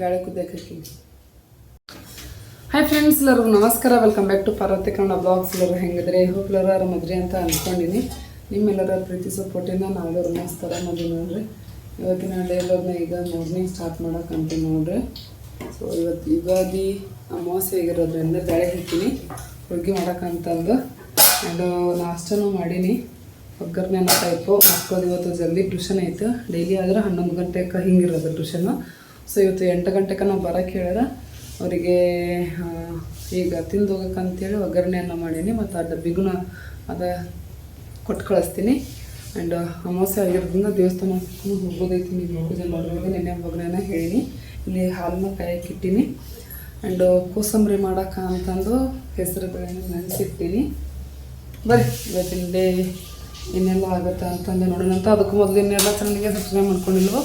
ಬೇಳೆ ಕುದ್ದಕ್ಕೆ hi friends ಎಲ್ಲರಿಗೂ ನಮಸ್ಕಾರ. Welcome back to Parvati Kannada blogs ಎಲ್ಲರೂ ಹೆಂಗಿದ್ರೆ ಹೋಪ್ ಎಲ್ಲರೂ ಆರಾಮದ್ರಿ ಅಂತ ಅಂದ್ಕೊಂಡಿನಿ ನಿಮ್ಮೆಲ್ಲರ ಪ್ರೀತಿ ಸಪೋರ್ಟಿಂದ ನಾವೆಲ್ಲರೂ ನಮಸ್ಕಾರ ಮದುವೆ ನೋಡ್ರಿ. ಇವತ್ತಿನ ಡೇ ಎಲ್ಲರನ್ನ ಈಗ ಮಾರ್ನಿಂಗ್ ಸ್ಟಾರ್ಟ್ ಮಾಡೋಕ್ಕಂತ ನೋಡ್ರಿ. ಸೊ ಇವತ್ತು ಯುಗಾದಿ ಅಮಾವಾಸ್ಯೆ ಆಗಿರೋದ್ರಿಂದ ಬೆಳೆ ಹಿಡ್ತೀನಿ ಹುಡುಗಿ ಮಾಡೋಕ್ಕಂತಂದು ಆ್ಯಂಡ್ ನಾಷ್ಟನೂ ಮಾಡೀನಿ. ಒಗ್ಗರಣೆ ಟೈಪು ಮಕ್ಕಳು ಇವತ್ತು ಜಲ್ದಿ ಟ್ಯೂಷನ್ ಆಯಿತು ಡೈಲಿ ಆದ್ರೆ ಹನ್ನೊಂದು ಗಂಟೆಗೆ ಹಿಂಗಿರೋದು ಟ್ಯೂಷನ್ನು ಸೊ ಇವತ್ತು ಎಂಟು ಗಂಟೆಗೆ ನಾವು ಬರೋಕ್ಕೆ ಹೇಳ್ಯಾರ. ಅವರಿಗೆ ಈಗ ತಿಂದು ಹೋಗಕ್ಕಂತೇಳಿ ಒಗ್ಗರಣೆಯನ್ನು ಮಾಡೀನಿ ಮತ್ತು ಆ ಡಬ್ಬಿಗೂ ಅದ ಕೊಟ್ಟು ಕಳಿಸ್ತೀನಿ ಆ್ಯಂಡ್ ಅಮಾವಾಸ್ಯೆ ಆಗಿರೋದ್ರಿಂದ ದೇವಸ್ಥಾನಕ್ಕೂ ಹೋಗೋದೈತಿ ನೀವು ಪೂಜೆ ಮಾಡೋದು ನೆನೆ ಒಗ್ಗರಣೆನ ಹೇಳೀನಿ. ಇಲ್ಲಿ ಹಾಲನ್ನ ಕಾಯಕ್ಕೆ ಆ್ಯಂಡ್ ಕೋಸಂಬರಿ ಮಾಡೋಕೆ ಅಂತಂದು ಹೆಸರು ಬೇಳೆನ ನೆನೆಸಿರ್ತೀನಿ ಬರ್ರಿ, ಇವತ್ತಿನ ಡೇ ಏನೆಲ್ಲ ಆಗುತ್ತೆ ಅಂತಂದು ನೋಡೋಣ ಅಂತ ಅದಕ್ಕೂ ಮೊದಲು ಇನ್ನೆಲ್ಲ ಚೆನ್ನಾಗಿ ಸಬ್ಸ್ಕ್ರೈಬ್ ಮಾಡ್ಕೊಂಡಿಲ್ವೋ?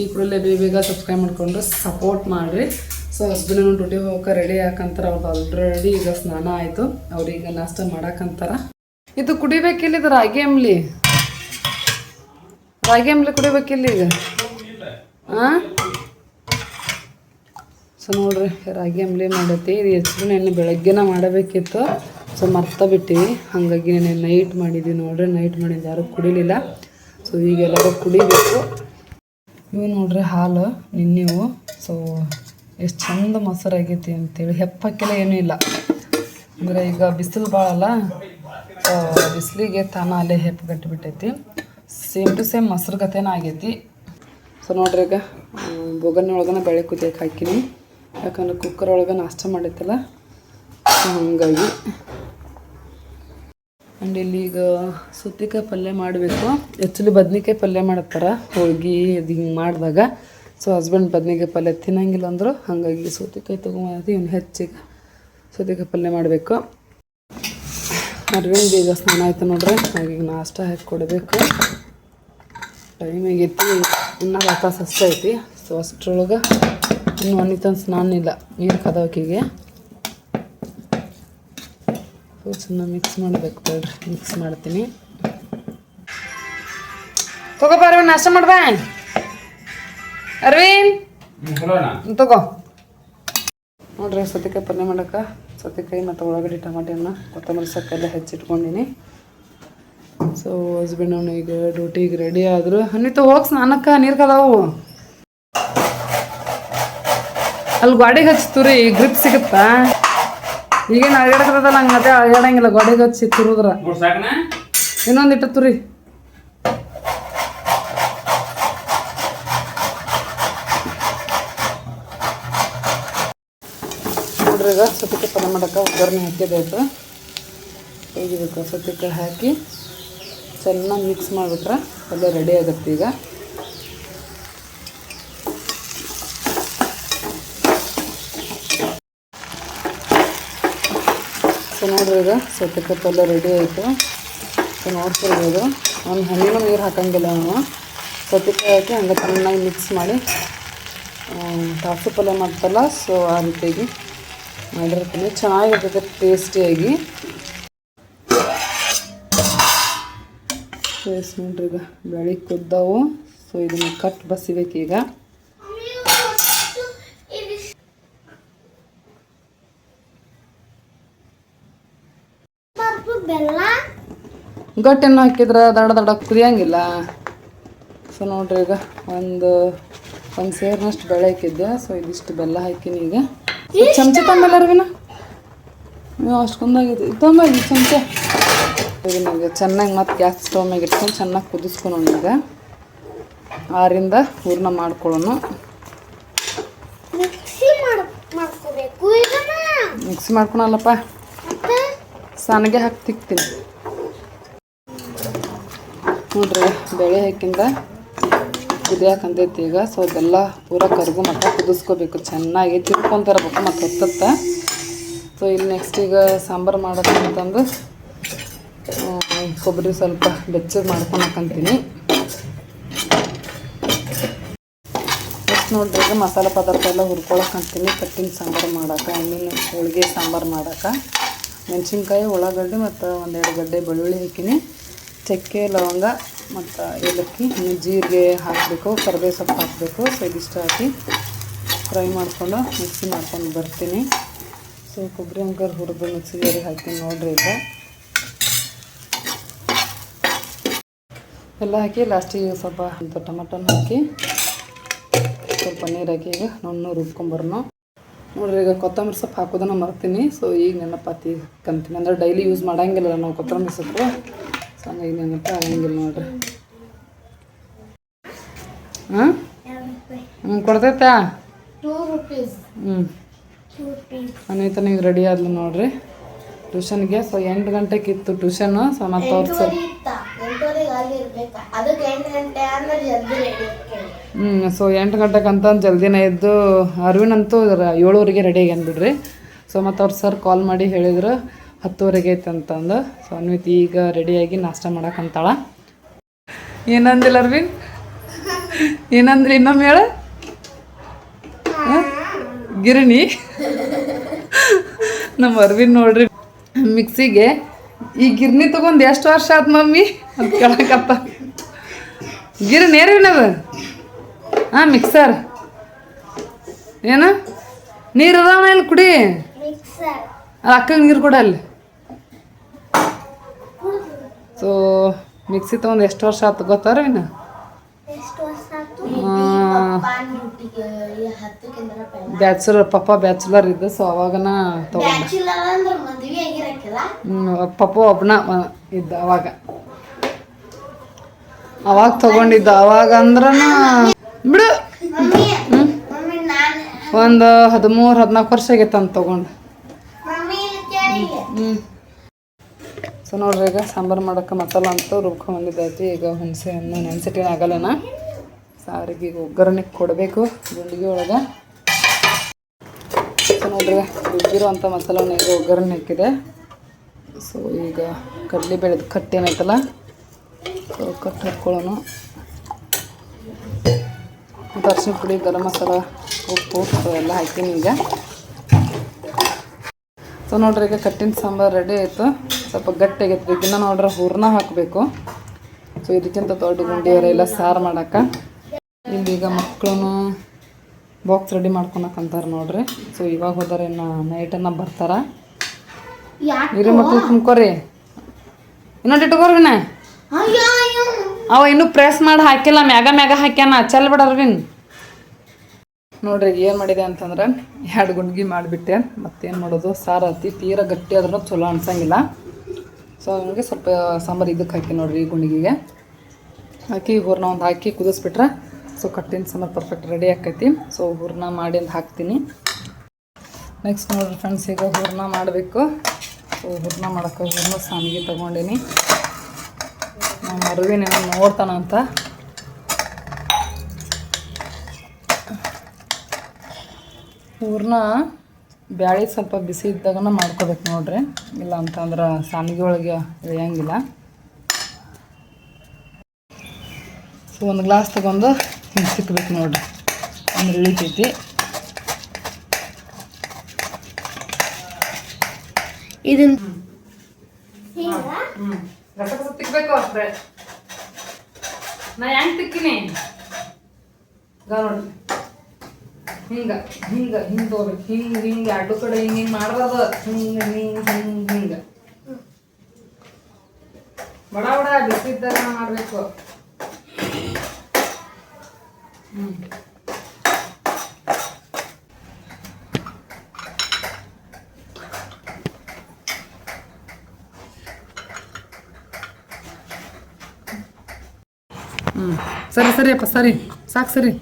ಈ ಕೂಡಲೇ ಬೇಗ ಬೇಗ ಸಬ್ಸ್ಕ್ರೈಬ್ ಮಾಡಿಕೊಂಡು ಸಪೋರ್ಟ್ ಮಾಡಿರಿ. ಸೊ ಹಸ್ಬೆಂಡ್ ಡ್ಯೂಟಿ ಹೋಗೋಕೆ ರೆಡಿ ಹಾಕಂತಾರೆ ಅವ್ರದ್ದು ಆಲ್ರೆಡಿ ಈಗ ಸ್ನಾನ ಆಯಿತು. ಅವ್ರಿಗೆ ನಾಷ್ಟ ಮಾಡಕ್ಕಂತಾರ ಇದು ಕುಡಿಬೇಕಿಲ್ಲ ಇದು ರಾಗಿ ಅಂಬ್ಲಿ? ರಾಗಿ ಅಂಬ್ಲಿ ಕುಡಿಬೇಕಿಲ್ಲ ಈಗ? ಹಾಂ ಸೊ ನೋಡ್ರಿ, ರಾಗಿ ಅಂಬ್ಲಿ ಮಾಡೈತಿ. ಇದು ಹೆಚ್ಚು ನೆನ್ನೆ ಬೆಳಗ್ಗೆನ ಮಾಡಬೇಕಿತ್ತು. ಸೊ ಮರ್ತ ಬಿಟ್ಟಿವಿ. ಹಾಗಾಗಿ ನೆನ್ನೆ ನೈಟ್ ಮಾಡಿದ್ವಿ ನೋಡ್ರಿ. ನೈಟ್ ಮಾಡಿದ್ದು ಯಾರು ಕುಡಿಲಿಲ್ಲ. ಸೊ ಈಗ ಎಲ್ಲರೂ ಕುಡಿಬೇಕು. ಇವು ನೋಡ್ರಿ ಹಾಲು, ನಿನ್ನೆವು. ಸೊ ಎಷ್ಟು ಚಂದ ಮೊಸರು ಆಗೈತಿ ಅಂತೇಳಿ ಹೆಪ್ಪಕ್ಕೆಲ್ಲ ಏನೂ ಇಲ್ಲ. ಅಂದರೆ ಈಗ ಬಿಸಿಲು ಭಾಳಲ್ಲ ಸೊ ಬಿಸಿಲಿಗೆ ತಾನ ಅಲ್ಲೇ ಹೆಪ್ಪು ಕಟ್ಟಿಬಿಟ್ಟೈತಿ ಸೇಮ್ ಟು ಸೇಮ್ ಮೊಸರು ಕಥೆನ ಆಗೈತಿ. ಸೊ ನೋಡ್ರಿ ಈಗ ಬೊಗನೆ ಒಳಗನ ಬೆಳೆ ಕುದಿಯಕ್ಕೆ ಹಾಕಿನಿ. ಯಾಕಂದ್ರೆ ಕುಕ್ಕರ್ ಒಳಗೆ ನಾಷ್ಟ ಮಾಡೈತಲ್ಲ. ಹಂಗಾಗಿ ಆ್ಯಂಡ್ ಇಲ್ಲಿ ಈಗ ಸುತ್ತಿಕಾಯಿ ಪಲ್ಯ ಮಾಡಬೇಕು. ಆ್ಯಕ್ಚುಲಿ ಬದ್ನಿಕಾಯಿ ಪಲ್ಯ ಮಾಡ್ತಾರೆ ಹೋಳ್ಗೆ ಅದು ಹಿಂಗೆ ಮಾಡಿದಾಗ. ಸೊ ಹಸ್ಬೆಂಡ್ ಬದ್ನಿಕಾಯಿ ಪಲ್ಯ ತಿನ್ನಂಗಿಲ್ಲ ಅಂದರು ಹಾಗಾಗಿ ಸೌತೆಕಾಯಿ ತೊಗೊಂಬಂದು ಇವ್ನು ಹೆಚ್ಚಿಗೆ ಸೌತೆಕಾಯಿ ಪಲ್ಯ ಮಾಡಬೇಕು. ಅರವಿಂದ್ ಈಗ ಸ್ನಾನ ಆಯ್ತು ನೋಡ್ರಿ. ಹಾಗೆ ನಾಷ್ಟ ಹಾಕಿ ಕೊಡಬೇಕು. ಟೈಮ್ ಆಗೈತಿ. ಇನ್ನೂ ವಾತಾಸ ಅಷ್ಟೇ ಐತಿ. ಸೊ ಅಷ್ಟರೊಳಗೆ ಇನ್ನು ಒಂದಿತ್ತಂದು ಸ್ನಾನ ಇಲ್ಲ. ನೀರು ಕದವಕಿಗೆ ಸೊ ಚೆನ್ನಾಗಿ ಮಿಕ್ಸ್ ಮಾಡಬೇಕು ಬೇಡ್ರಿ ಮಿಕ್ಸ್ ಮಾಡ್ತೀನಿ. ತಗೋಬ ಅರವಿಂದ್ ನಾಷ್ಟ ಮಾಡ್ಬಾ ಅರವಿಂದ್ ತಗೋ. ನೋಡ್ರಿ ಸೌತೆಕಾಯಿ ಪಲ್ಯ ಮಾಡೋಕೆ ಸೌತೆಕಾಯಿ ಮತ್ತು ಉಳ್ಳಾಗಡ್ಡಿ ಟಮಾಟಿನ ಕೊತ್ತಂಬರಿ ಸೊಪ್ಪೆಲ್ಲ ಹೆಚ್ಚಿಟ್ಕೊಂಡಿನಿ. ಸೊ ಹಸ್ಬೆಂಡ್ ಅವನು ಈಗ ಡ್ಯೂಟಿಗೆ ರೆಡಿ ಆದರು. ಅನ್ನಿತ್ತು ಹೋಗಿ ಸ್ನಾನಕ್ಕೆ ನೀರು ಕದಾವು ಅಲ್ಲಿ ಗಾಡಿಗೆ ಹಚ್ತುರಿ ಗ್ರಿಪ್ ಸಿಗುತ್ತಾ? ಈಗೇನು ಅಳಗಾಡಕತ್ತದಲ್ಲ ಹಂಗೆ ಮತ್ತೆ ಅಳಗಾಡಂಗಿಲ್ಲ ಗೋಡೆಗೆ ಹಚ್ಚಿ ತುರುದ್ರ ಇನ್ನೊಂದು ಇಟ್ಟು ತುರಿ. ನೋಡ್ರಿ ಈಗ ಸೌತೆಕಾಯಿ ಪದ ಮಾಡಕ್ಕೆ ಒಗ್ಗರಣೆ ಹಾಕಿದಾಯ್ತು ತೆಗಿಬೇಕು ಸೌತೆಕಾಯಿ ಹಾಕಿ ಚೆನ್ನಾಗಿ ಮಿಕ್ಸ್ ಮಾಡ್ಬಿಟ್ರೆ ಪಲ್ಯ ರೆಡಿ ಆಗುತ್ತೆ ಈಗ. ಈಗ ಸೌತೆಕಾಯಿ ಪಲ್ಯ ರೆಡಿ ಆಯಿತು. ಸೊ ನೋಡ್ತಿರ್ಬೋದು ಅವ್ನು ಹಣ್ಣಿನ ನೀರು ಹಾಕಂಗಿಲ್ಲ ನಾವು ಸೌತೆಕಾಯಿ ಹಾಕಿ ಹಂಗೆ ಚೆನ್ನಾಗಿ ಮಿಕ್ಸ್ ಮಾಡಿ ಟಾಫಿ ಪಲ್ಯ ಮಾಡ್ತಲ್ಲ ಸೊ ಆ ರೀತಿಯಾಗಿ ಮಾಡಿರ್ತೀನಿ. ಚೆನ್ನಾಗಿರ್ತದೆ ಟೇಸ್ಟಿಯಾಗಿ ಟೇಸ್ಟ್ ನೋಡ್ರಿ, ಈಗ ಬೆಳಿಗ್ಗೆ ಕುದ್ದವು. ಸೊ ಇದನ್ನ ಕಟ್ ಬಸಿಬೇಕೀಗ. ಗಟ್ಟೆನ್ನು ಹಾಕಿದ್ರೆ ದಡ ದಡ ಕುದಿಯಂಗಿಲ್ಲ. ಸೊ ನೋಡ್ರಿ ಈಗ ಒಂದು ಒಂದು ಸೇರಿನಷ್ಟು ಬೆಳೆ ಹಾಕಿದ್ದೆ. ಸೊ ಇದಿಷ್ಟು ಬೆಲ್ಲ ಹಾಕಿನಿ ಈಗ. ಚಮಚ ತಂಬಲ್ಲ ಅರ್ವಿನ ನೀವು ಅಷ್ಟೊಂದಾಗಿದೆ ತುಂಬ ಈ ಚಮಚ. ಇದನ್ನ ಚೆನ್ನಾಗಿ ಮತ್ತೆ ಗ್ಯಾಸ್ ಸ್ಟವ್ ಮ್ಯಾಗ ಇಟ್ಕೊಂಡು ಚೆನ್ನಾಗಿ ಕುದಿಸ್ಕೊಂಡು ಈಗ. ಆರಿಂದ ಹೂರ್ಣ ಮಾಡ್ಕೊಳ್ಳೋಣ ಮಿಕ್ಸಿ ಮಾಡ್ಕೊಳಲ್ಲಪ್ಪ. ಸಾನಿಗೆ ಹಾಕಿ ತಿಕ್ತೀನಿ ನೋಡ್ರಿ, ಬೇಳೆ ಹಾಕಿಂದ ಕುದಿಯಾಕಂತೈತಿ ಈಗ? ಸೊ ಅದೆಲ್ಲ ಪೂರ ಕರ್ಗು ಮತ್ತು ಕುದಿಸ್ಕೋಬೇಕು. ಚೆನ್ನಾಗಿ ತಿರ್ಕೊಂತಿರ್ಬೇಕು ಮತ್ತು ಹೊತ್ತತ್ತ ಸೊ ಇಲ್ಲಿ ನೆಕ್ಸ್ಟ್ ಈಗ ಸಾಂಬಾರು ಮಾಡೋದಂತಂದು ಕೊಬ್ಬರಿ ಸ್ವಲ್ಪ ಬೆಚ್ಚಗೆ ನೆಕ್ಸ್ಟ್ ನೋಡ್ರಿ, ಈಗ ಮಸಾಲೆ ಪದಾರ್ಥ ಎಲ್ಲ ಹುರ್ಕೊಳಕ್ಕಂತೀನಿ ಕಟ್ಟಿನ ಸಾಂಬಾರು ಮಾಡೋಕೆ ಎಣ್ಣಿನ ಹೋಳಿಗೆ ಸಾಂಬಾರು ಮಾಡೋಕೆ. ಮೆಣಸಿನ್ಕಾಯಿ, ಉಳ್ಳಾಗಡ್ಡೆ ಮತ್ತು ಒಂದೆರಡು ಗಡ್ಡೆ ಬೆಳ್ಳುಳ್ಳಿ ಹಾಕಿನಿ. ಚಕ್ಕೆ, ಲವಂಗ ಮತ್ತು ಏಲಕ್ಕಿ ಜೀರಿಗೆ ಹಾಕಬೇಕು ಕರ್ಬೇ ಸೊಪ್ಪು ಹಾಕಬೇಕು ಸೊ ಇದಿಷ್ಟು ಹಾಕಿ ಫ್ರೈ ಮಾಡ್ಕೊಂಡು ಮಿಕ್ಸಿ ಮಾಡ್ಕೊಂಡು ಬರ್ತೀನಿ. ಸೊ, ಕೊಬ್ಬರಿ ಅಂಕರ್ ಹುರಿದು ಮಿಕ್ಸಿಗೆ ಹಾಕ್ತೀನಿ ನೋಡ್ರಿ ಈಗ. ಎಲ್ಲ ಹಾಕಿ ಲಾಸ್ಟಿಗೆ ಸ್ವಲ್ಪ ಅಂತ ಟೊಮೆಟೊನ ಹಾಕಿ, ಸ್ವಲ್ಪ ನೀರು ಹಾಕಿ ಈಗ ನುಣ್ಣು ರುಬ್ಕೊಂಬರ್ನು ನೋಡ್ರಿ ಈಗ ಕೊತ್ತಂಬರಿ ಸೊಪ್ಪು ಹಾಕೋದನ್ನ ಮರ್ತೀನಿ. ಸೊ ಈಗ ನೆನಪಾತಿ ಕಂತೀನಿ. ಅಂದ್ರೆ ಡೈಲಿ ಯೂಸ್ ಮಾಡಂಗಿಲ್ಲ ನಾವು ಕೊತ್ತಂಬರಿ ಸೊಪ್ಪು. ಸೊ ಹಂಗಾಗಿ ನೆನಪ ಆಗಂಗಿಲ್ಲ ನೋಡ್ರಿ. ಹಾಂ? ಹ್ಞೂ ಕೊಡ್ತೈತಾ? ಹ್ಞೂ ಟೂ ರುಪೀಸ್ ಅನಿತ ನೀವು ರೆಡಿ ಆದ್ಲು ನೋಡ್ರಿ. ಟ್ಯೂಷನ್ಗೆ ಸೊ ಎಂಟು ಗಂಟೆಗೆ ಇತ್ತು? ಟ್ಯೂಷನ್ನು ಸೊ ಮತ್ತೆ ಅವ್ರು ಸ್ವಲ್ಪ ಹ್ಞೂ ಸೊ ಎಂಟು ಗಂಟೆಗೆ ಅಂತ ಜಲ್ದಿನೇ ಎದ್ದು ಅರವಿಂದ್ ಅಂತೂ ಏಳುವರೆಗೆ ರೆಡಿ ಆಗ್ಯಾನ ಬಿಡ್ರಿ. ಸೊ ಮತ್ತು ಅವ್ರು ಸರ್ ಕಾಲ್ ಮಾಡಿ ಹೇಳಿದ್ರು ಹತ್ತುವರೆಗೆ ಐತೆ ಅಂತಂದು. ಸೊ ಅನ್ವಿತ್ ಈಗ ರೆಡಿಯಾಗಿ ನಾಷ್ಟ ಮಾಡಕ್ಕಂತಾಳ ಏನಂದಿಲ್ಲ ಅರವಿಂದ್? ಏನಂದ್ರಿ ಇನ್ನೊಮ್ಮೆ ಹೇಳ? ಗಿರಣಿ? ನಮ್ಮ ಅರವಿಂದ್ ನೋಡ್ರಿ. ಮಿಕ್ಸಿಗೆ ಈ ಗಿರ್ನಿ ತಗೊಂಡು ಎಷ್ಟು ವರ್ಷ ಆತ್ ಮಮ್ಮಿ? ಅಂತ ಕೇಳಕಪ್ಪ ಗಿರಣಿ ಏರಿನದು ಹಾಂ ಮಿಕ್ಸರ್. ಏನು? ನೀರು ಅದಾವಣ ಇಲ್ಲಿ ಕುಡಿ? ಅದು ಅಕ್ಕಗೆ ನೀರು ಕೊಡ ಅಲ್ಲಿ. ಸೊ ಮಿಕ್ಸಿ ತಗೊಂಡು ಎಷ್ಟು ವರ್ಷ ಆಯ್ತು ಗೊತ್ತಾರ ಇನ್ನು? ಬ್ಯಾಚುಲರ್ ಪಪ್ಪ ಬ್ಯಾಚುಲರ್ ಇದ್ದು ಸೊ ಅವಾಗನ ತಗೊಂಡ. ಪಪ್ಪ ಒಬ್ಬನ ಇದ್ದ ಅವಾಗ. ಅವಾಗ ತಗೊಂಡಿದ್ದ ಅವಾಗ ಅಂದ್ರ ಬಿಡು. ಒಂದು ಹದಿಮೂರು ಹದಿನಾಲ್ಕು ವರ್ಷ ಆಗೈತೆ ಅಂತ ತಗೊಂಡು. ಹ್ಞೂ ಸೊ ನೋಡ್ರಿ ಈಗ ಸಾಂಬಾರು ಮಾಡೋಕೆ ಮಸಾಲ ಅಂತ ರುಬ್ಕೊಂಡು ಬಂದಿದ್ದೈತಿ ಈಗ ಹುಣಸೆ ಹಣ್ಣು ನೆನ್ಸಿಟ್ಟಿನ ಆಗಲ್ಲನ? ಸಾರಿಗೆ ಈಗ ಒಗ್ಗರಣೆ ಕೊಡಬೇಕು ಗುಂಡಿಗೆ ಒಳಗೆ. ನೋಡ್ರಿ, ರುಬ್ಬಿರುವಂಥ ಮಸಾಲನ ಈಗ ಒಗ್ಗರಣೆ ಹಾಕಿದೆ. ಸೊ ಈಗ ಕಡಲೆ ಬೆಳೆದ ಕಟ್ಟು ಏನೈತಲ್ಲ ಸೊ ಕಟ್ಟು ಹಾಕ್ಕೊಳ್ಳೋಣ ಅರ್ಶಿಣ ಪುಡಿ, ಗರಂ ಮಸಾಲ, ಉಪ್ಪು ಎಲ್ಲ ಹಾಕೀನಿ ಈಗ ಸೊ ನೋಡ್ರಿ, ಈಗ ಕಟ್ಟಿನ ಸಾಂಬಾರು ರೆಡಿ ಆಯಿತು. ಸ್ವಲ್ಪ ಗಟ್ಟಿ ಆಗೈತೆ ಇದನ್ನ ನೋಡ್ರಿ, ಹೂರ್ಣ ಹಾಕಬೇಕು. ಸೊ ಇದಕ್ಕಿಂತ ದೊಡ್ಡ ಗುಂಡಿಯರೆಲ್ಲ ಸಾರು ಮಾಡೋಕ್ಕೆ. ಈಗ ಮಕ್ಕಳು ಬಾಕ್ಸ್ ರೆಡಿ ಮಾಡ್ಕೊಳಕಂತಾರೆ ನೋಡ್ರಿ. ಸೊ ಇವಾಗ ಹೋದಾರೆ ಇನ್ನು ನೈಟನ್ನ ಬರ್ತಾರ. ಇರಿ ಮಕ್ಳು ತುಂಬ್ಕೊರಿ ಇನ್ನೊಂದು ಇಟ್ಕೋರ್ವಿನ ಅವ ಇನ್ನೂ ಪ್ರೆಸ್ ಮಾಡಿ ಹಾಕಿಲ್ಲ ಮ್ಯಾಗ ಮ್ಯಾಗ ಹಾಕ್ಯಾನ. ಚಲ್ ಬಿಡರ್ವಿನ್ ನೋಡ್ರಿ ಏನು ಮಾಡಿದೆ ಅಂತಂದ್ರೆ ಎರಡು ಗುಂಡ್ಗಿ ಮಾಡಿಬಿಟ್ಟೆ. ಮತ್ತೇನು ಮಾಡೋದು? ಸಾರು ಹತ್ತಿ ತೀರ ಗಟ್ಟಿ ಆದ್ರೂ ಚಲೋ ಅನ್ಸಂಗಿಲ್ಲ. ಸೊ ಹಂಗೆ ಸ್ವಲ್ಪ ಸಾಂಬಾರು ಇದಕ್ಕೆ ಹಾಕಿ ನೋಡ್ರಿ ಈ ಗುಂಡಿಗೆಗೆ ಹಾಕಿ ಹೂರ್ಣ ಒಂದು ಹಾಕಿ ಕುದಿಸ್ಬಿಟ್ರೆ ಸೊ ಕಟ್ಟಿನ ಸಾಂಬಾರು ಪರ್ಫೆಕ್ಟ್ ರೆಡಿ ಆಕೈತಿ. ಸೊ ಹೂರ್ಣ ಮಾಡಿ ಅಂತ ಹಾಕ್ತೀನಿ. ನೆಕ್ಸ್ಟ್ ನೋಡ್ರಿ ಫ್ರೆಂಡ್ಸ್ ಈಗ ಹೂರ್ಣ ಮಾಡಬೇಕು. ಸೊ ಹೂರ್ಣ ಮಾಡೋಕೆ ಹೂರ್ಣ ಸಾಮಿಗೆ ತೊಗೊಂಡೀನಿ. ನಮ್ಮ ಮರುವಿನ ನೋಡ್ತಾನಂತ ಹೂರ್ಣ ಬ್ಯಾಳಿ ಸ್ವಲ್ಪ ಬಿಸಿ ಇದ್ದಾಗನ ಮಾಡ್ಕೋಬೇಕು ನೋಡ್ರಿ. ಇಲ್ಲ ಅಂತಂದ್ರೆ ಸಾಮಿಗೆ ಒಳಗೆ ಇಳಿಯಂಗಿಲ್ಲ ಸೊ ಒಂದು ಗ್ಲಾಸ್ ತಗೊಂಡು ಹಿಂಗೆ ಸಿಕ್ಬೇಕು ನೋಡ್ರಿ. ಅಂದ್ರೆ ಇಳಿತೈತಿ ಇದನ್ನ ತಿಕ್ಬೇಕು ಅಷ್ಟೇ. ನಾ ಹೆಂಗೆ ತಿಕ್ಕಿನಿ? ಹಿಂಗ ಹಿಂಗ ಹಿಂಗೆ ತಗೋಬೇಕು. ಹಿಂಗೆ ಹಿಂಗೆ ಎರಡು ಕಡೆ ಹಿಂಗೆ ಹಿಂಗೆ ಮಾಡ್ಬಾರ್ದು. ಹಿಂಗೆ ಹಿಂಗೆ ಹಿಂಗೆ ಹಿಂಗೆ. ಬಡ ಬಡ ಬಿಸಿದ್ದಾಗ ಮಾಡಬೇಕು. ಸರಿ ಸರಿ ಅಪ್ಪ ಸರಿ. ಸಾಕು ಸರಿ.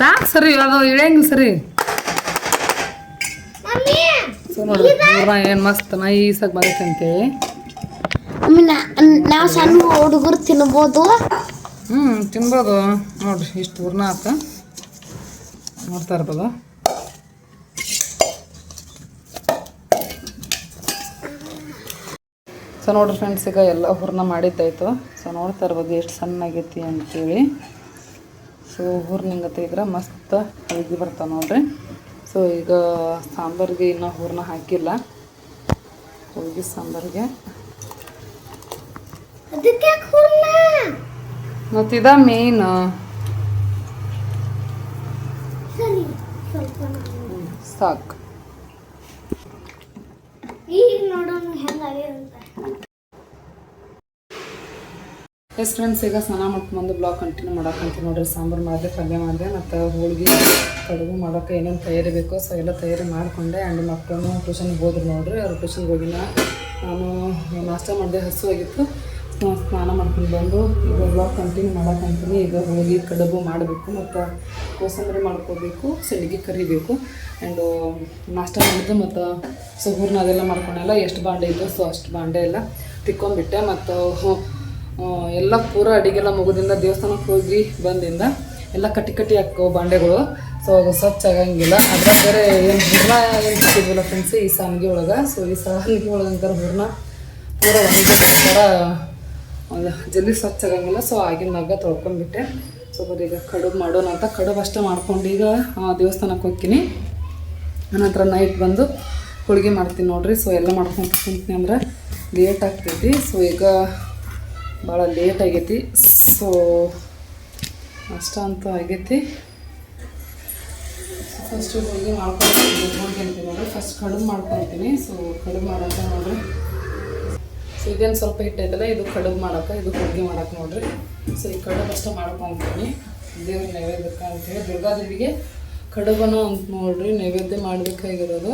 ಸಾಕು ಸರಿ. ಅದು ಇಳಿಯಂಗಿಲ್ಲ ಸರಿ. ಏನು ಮಸ್ತ್ ನೈಸಾಗಿ ಬರುತ್ತೆ ನಾವು ಸಣ್ಣ ಹುಡುಗರು ತಿನ್ಬೋದು. ಹ್ಞೂ ತಿನ್ಬೋದು. ನೋಡಿರಿ, ಇಷ್ಟು ಹೂರ್ಣ ಆತ. ನೋಡ್ತಾ ಇರ್ಬೋದು. ಸೊ ನೋಡಿರಿ ಫ್ರೆಂಡ್ಸ್ ಈಗ ಎಲ್ಲ ಹೂರ್ಣ ಮಾಡಿದ್ದಾಯ್ತು. ಸೊ ನೋಡ್ತಾ ಇರ್ಬೋದು ಎಷ್ಟು ಸಣ್ಣ ಆಗೈತಿ ಅಂತೇಳಿ. ಸೊ ಹೂರ್ಣ ಹಿಂಗೆ ತೆಗೆದ್ರೆ ಮಸ್ತ್ ಅಡಿಗೆ ಬರ್ತಾವೆ ನೋಡಿರಿ. ಸೊ ಈಗ ಸಾಂಬಾರಿಗೆ ಇನ್ನೂ ಹೂರ್ಣ ಹಾಕಿಲ್ಲ. ಹೋಗಿ ಸಾಂಬಾರಿಗೆ. ಮತ್ತಿದ ಮೇನ್ ಸಾಕು ಎಸ್ ಫ್ರೆಂಡ್ಸ್ ಈಗ ಸ್ನಾನ ಮಾಡ್ಕೊಂಬಂದು ಬ್ಲಾಗ್ ಕಂಟಿನ್ಯೂ ಮಾಡಕ್ಕಂತ ನೋಡ್ರಿ. ಸಾಂಬಾರು ಮಾಡಿದೆ ಪಲ್ಯ ಮಾಡಿದೆ ಮತ್ತು ಹೋಳಿಗೆ ಕಡುಬು ಮಾಡೋಕೆ ಏನೇನು ತಯಾರಿ ಬೇಕೋ ಸೊ ಎಲ್ಲ ತಯಾರಿ ಮಾಡಿಕೊಂಡೆ. ಆ್ಯಂಡ್ ಮಕ್ಕಳು ಟ್ಯೂಷನ್ಗೆ ಹೋದ್ರು ನೋಡ್ರಿ. ಅವ್ರು ಟ್ಯೂಷನ್ಗೆ ಹೋಗಿಲ್ಲ. ನಾನು ನಾಷ್ಟ ಮಾಡಿದೆ ಹಸು ಆಗಿತ್ತು. ಸ್ನ- ಸ್ನಾನ ಮಾಡ್ಕೊಂಡು ಬಂದು ಈಗ ಬ್ಲಾಗ್ ಕಂಟಿನ್ಯೂ ಮಾಡಕ್ಕಂತೀನಿ ಈಗ ಹೋಗಿ ಕಡುಬು ಮಾಡಬೇಕು ಮತ್ತು ಕೋಸಂಬರಿ ಮಾಡ್ಕೋಬೇಕು ಸೆಡಿಗೆ ಕರಿಬೇಕು ಆ್ಯಂಡು ನಾಷ್ಟ ಮಾಡಿದ್ದು ಮತ್ತು ಸೊ ಹೂರ್ಣ ಅದೆಲ್ಲ ಮಾಡ್ಕೊಂಡೆಲ್ಲ, ಎಷ್ಟು ಬಾಂಡೆ ಇತ್ತು ಸೊ ಅಷ್ಟು ಬಾಂಡೆ ಎಲ್ಲ ತಿಕ್ಕೊಂಬಿಟ್ಟೆ ಮತ್ತು ಎಲ್ಲ ಪೂರ ಅಡಿಗೆಲ್ಲ ಮುಗಿದಿಂದ ದೇವಸ್ಥಾನಕ್ಕೆ ಹೋಗಿ ಬಂದಿಂದ ಎಲ್ಲ ಕಟ್ಟಿ ಕಟ್ಟಿ ಹಾಕೋ ಬಾಂಡೆಗಳು ಸೊ ಸ್ವಚ್ಛ ಆಗಂಗಿಲ್ಲ. ಅದ್ರಾಗ ಬೇರೆ ಏನು ಹೂರ್ಣ ಏನು ಸಿಕ್ಕಿದ್ವಲ್ಲ ಫ್ರೆಂಡ್ಸ್ ಈ ಸಾನ್ಗಿ ಒಳಗೆ ಸೊ ಈ ಸಾನ್ಗಿ ಒಳಗೆ ಅಂತಾರೆ ಹೂರ್ಣ ಪೂರ ಒಂದು ಥರ ಜಲ್ದಿ ಸ್ವಚ್ಛ ಆಗಂಗಿಲ್ಲ ಸೊ ಆಗಿನಾಗ ತೊಳ್ಕೊಂಡ್ಬಿಟ್ಟೆ. ಸೊ ಬರೀ ಈಗ ಕಡುಬು ಮಾಡೋಣ ಅಂತ ಕಡುಬು ಅಷ್ಟೇ ಮಾಡ್ಕೊಂಡು ಈಗ ದೇವಸ್ಥಾನಕ್ಕೆ ಹೋಗ್ತೀನಿ. ನಂತರ ನೈಟ್ ಬಂದು ಹೋಳಿಗೆ ಮಾಡ್ತೀನಿ ನೋಡ್ರಿ. ಸೊ ಎಲ್ಲ ಮಾಡ್ಕೊಂಡು ಕುಂತೀನಿ ಅಂದ್ರೆ ಲೇಟ್ ಆಗ್ತೈತಿ. ಸೊ ಈಗ ಭಾಳ ಲೇಟ್ ಆಗೈತಿ. ಸೊ ಅಷ್ಟ ಅಂತೂ ಆಗೈತಿ. ಫಸ್ಟ್ ಹೋಳಿಗೆ ಮಾಡ್ಕೊಂಡು ಹೋಳಿಗೆ ಅಂತೀನಿ ನೋಡ್ರಿ. ಫಸ್ಟ್ ಕಡುಬು ಮಾಡ್ಕೊತೀನಿ. ಸೊ ಕಡುಬು ಮಾಡೋಕೆ ನೋಡ್ರಿ. ಸೊ ಇದೇನು ಸ್ವಲ್ಪ ಹಿಟ್ಟೈತಲ್ಲ ಇದು ಕಡುಬು ಮಾಡೋಕೆ ಇದು ಹೋಳಿಗೆ ಮಾಡೋಕೆ ನೋಡ್ರಿ. ಸೊ ಈ ಕಡುಬು ಅಷ್ಟೇ ಮಾಡ್ಕೊಂತೀನಿ ದೇವ್ರ ನೈವೇದ್ಯಕ್ಕೆ ಅಂತೇಳಿ ದುರ್ಗಾದೇವಿಗೆ ಕಡುಬನ್ನು ಅಂತ ನೋಡ್ರಿ, ನೈವೇದ್ಯ ಮಾಡಬೇಕಾಗಿರೋದು.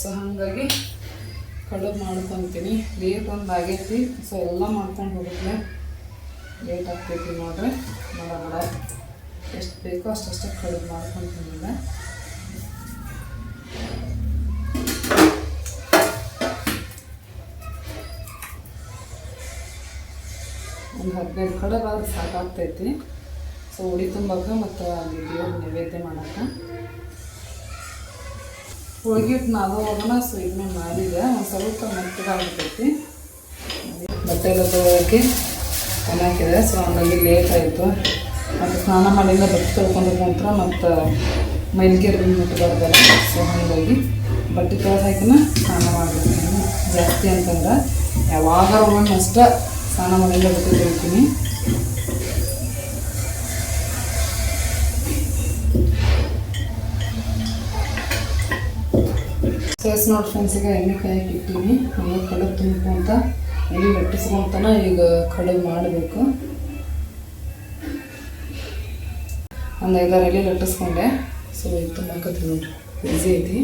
ಸೊ ಹಾಗಾಗಿ ಕಡುಬು ಮಾಡ್ಕೊತೀನಿ ಲೇಟ್ ಒಂದು ಆಗೈತಿ. ಸೊ ಎಲ್ಲ ಮಾಡ್ಕೊಂಡು ಹೋಗುತ್ತೆ ಲೇಟ್ ಆಗ್ತೈತಿ ನೋಡ್ರಿ. ಮಾಡೋಣ ಮಾಡ ಎಷ್ಟು ಬೇಕೋ ಅಷ್ಟಷ್ಟೇ ಕಡುಬು ಮಾಡ್ಕೊತೀನಿ ಒಂದು ಹದಿನೈದು ಕಡುಬು ಆದ್ರೆ ಸಾಕಾಗ್ತೈತಿ. ಸೊ ಉಡಿ ತುಂಬಕ್ಕೆ ಮತ್ತು ಅಲ್ಲಿ ದೇವ್ರ ನೈವೇದ್ಯ ಮಾಡೋಕೆ. ಹೋಳಿಗೆ ನಾವು ಸೊ ಇದನ್ನ ಮಾಡಿದೆ ಒಂದು ಸ್ವಲ್ಪ ಮೆತ್ತಗಾಗ್ತೈತಿ ಬಟ್ಟೆ ಎಲ್ಲ ತೊಗೊಳಕ್ಕೆ ಸೊ, ಹಂಗಾಗಿ ಲೇಟ್ ಆಯಿತು. ಮತ್ತು ಸ್ನಾನ ಮಾಡಿಂದ ಬಟ್ಟೆ ತೊಳ್ಕೊಂಡು ನಂತರ ಮತ್ತು ಮೈಲಿಗೆ ಮುಟ್ಟಬಾರ್ದಲ್ಲ ಸೊ ಹಾಗಾಗಿ ಬಟ್ಟೆ ತೊಳೆದು ಹಾಕಿನ ಸ್ನಾನ ಮಾಡಬೇಕು ಜಾಸ್ತಿ ಅಂತಂದ್ರೆ ಯಾವಾಗ ಒಮ್ಮೆ ಅಷ್ಟೇ ಸ್ನಾನ ಮಾಡಿಂದ ಬಟ್ಟೆ ಸೇಸ್ ನೋಡಿ ಫ್ರೆಂಡ್ಸಿಗೆ ಎಣ್ಣೆ ಕಾಯಕ್ಕೆ ಇಟ್ಟಿನಿ ಆಮೇಲೆ ಕಡುಬು ತುಂಬ್ಕೊಂತ ಎಣ್ಣೆ ಲಟ್ಟಿಸ್ಕೊಂತನ ಈಗ ಕಡುಬು ಮಾಡಬೇಕು. ಒಂದು ಐದಾರು ಎಲೆ ಲಟ್ಟಿಸ್ಕೊಂಡೆ. ಸೊ ಈಗ ತುಂಬಾಕತ್ತಿ ನೋಡ್ರಿ ಈಸಿ ಐತಿ.